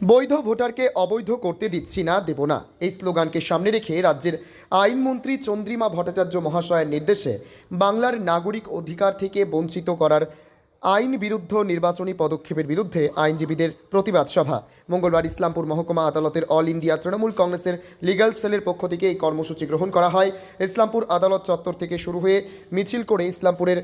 বৈধ ভোটারকে অবৈধ করতে দিচ্ছি না, দেব না। এই স্লোগানকে সামনে রেখে রাজ্যের আইনমন্ত্রী চন্দ্রিমা ভট্টাচার্য মহাশয়ের নির্দেশে বাংলার নাগরিক অধিকার থেকে বঞ্চিত করার আইন বিরুদ্ধ নির্বাচনী পদক্ষেপের বিরুদ্ধে আইনজীবীদের প্রতিবাদ সভা। মঙ্গলবার ইসলামপুর মহকুমা আদালতের অল ইন্ডিয়া তৃণমূল কংগ্রেসের লিগাল সেলের পক্ষ থেকে এই কর্মসূচি গ্রহণ করা হয়। ইসলামপুর আদালত চত্বর থেকে শুরু হয়ে মিছিল করে ইসলামপুরের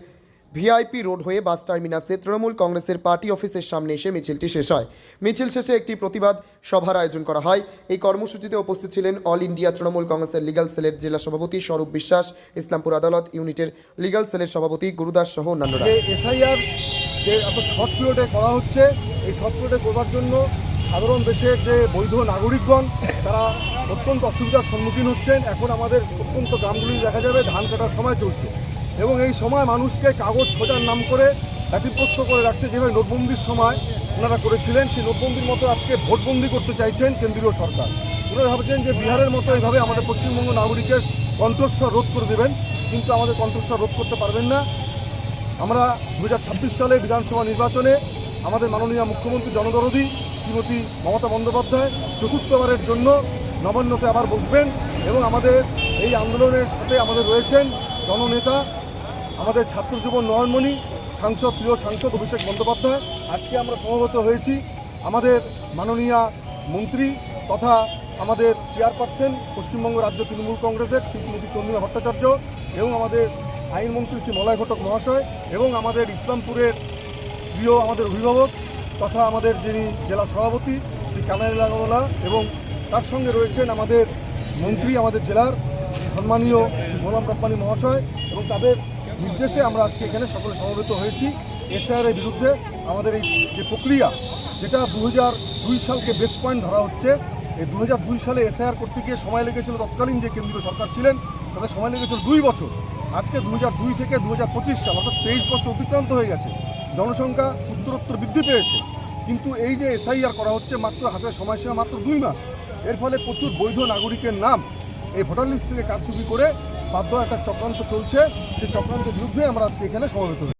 ভিআইপি রোড হয়ে বাস টার্মিনাসে তৃণমূল কংগ্রেসের পার্টি অফিসের সামনে এসে মিছিলটি শেষ হয়। মিছিল শেষে একটি প্রতিবাদ সভার আয়োজন করা হয়। এই কর্মসূচিতে উপস্থিত ছিলেন অল ইন্ডিয়া তৃণমূল কংগ্রেসের লিগাল সেলের জেলা সভাপতি স্বরূপ বিশ্বাস, ইসলামপুর আদালত ইউনিটের লিগাল সেলের সভাপতি গুরুদাস সহ অন্যান্যরা। এসআইআর যে এত শর্ট করা হচ্ছে, এই শর্ট করবার জন্য সাধারণ দেশের যে বৈধ নাগরিকগণ, তারা অত্যন্ত অসুবিধার সম্মুখীন হচ্ছেন। এখন আমাদের অত্যন্ত গ্রামগুলি দেখা যাবে, ধান কাটার সময় চলছে। এবং এই সময় মানুষকে কাগজ খোঁজার নাম করে ব্যতিগ্রস্ত করে রাখছে। যেভাবে নোটবন্দির সময় ওনারা করেছিলেন, সেই নোটবন্দির মতো আজকে ভোটবন্দি করতে চাইছেন কেন্দ্রীয় সরকার। ওনারা ভাবছেন যে বিহারের মতো এইভাবে আমাদের পশ্চিমবঙ্গ নাগরিকের কণ্ঠস্বর রোধ করে দেবেন, কিন্তু আমাদের কণ্ঠস্বর রোধ করতে পারবেন না। আমরা দু হাজার ছাব্বিশ সালে বিধানসভা নির্বাচনে আমাদের মাননীয় মুখ্যমন্ত্রী জনদরদি, শ্রীমতী মমতা বন্দ্যোপাধ্যায় চতুর্থবারের জন্য নবান্নতে আবার বসবেন এবং আমাদের এই আন্দোলনের সাথে আমাদের রয়েছেন জননেতা আমাদের ছাত্র যুব নয়নমণি, সাংসদ, প্রিয় সাংসদ অভিষেক বন্দ্যোপাধ্যায়, আজকে আমরা সমবেত হয়েছি আমাদের মাননীয় মন্ত্রী তথা আমাদের চেয়ারপারসন, পশ্চিমবঙ্গ রাজ্য তৃণমূল কংগ্রেসের শ্রীমতী চন্দ্রিমা ভট্টাচার্য এবং আমাদের আইনমন্ত্রী শ্রী মলয় ঘটক মহাশয় এবং আমাদের ইসলামপুরের প্রিয় আমাদের অভিভাবক তথা আমাদের যিনি জেলা সভাপতি শ্রী কানাইল লাগওয়ালা এবং তার সঙ্গে রয়েছেন আমাদের মন্ত্রী আমাদের জেলার সম্মানীয় শ্রী গোলাম রব্বানি মহাশয় এবং তাদের নির্দেশে আমরা আজকে এখানে সকলে সমবেত হয়েছি। এসআইআর এর বিরুদ্ধে আমাদের এই যে প্রক্রিয়া, যেটা দু দুই সালকে বেস পয়েন্ট ধরা হচ্ছে, এই দু সালে এসআইআর করতে গিয়ে সময় লেগেছিল তৎকালীন যে কেন্দ্রীয় সরকার ছিলেন, তাদের সময় লেগেছিল দুই বছর। আজকে দু থেকে দু হাজার পঁচিশ সাল, অর্থাৎ তেইশ বছর অতিক্রান্ত হয়ে গেছে। জনসংখ্যা উত্তরোত্তর বৃদ্ধি পেয়েছে। কিন্তু এই যে এসআইআর করা হচ্ছে মাত্র হাতে সময়সীমা মাত্র দুই মাস, এর ফলে প্রচুর বৈধ নাগরিকের নাম এই ভোটার লিস্ট থেকে কারচুপি করে বাধ্য একটা চক্রান্ত চলছে সেই চক্রান্তের বিরুদ্ধে আমরা আজকে এখানে সমবেত।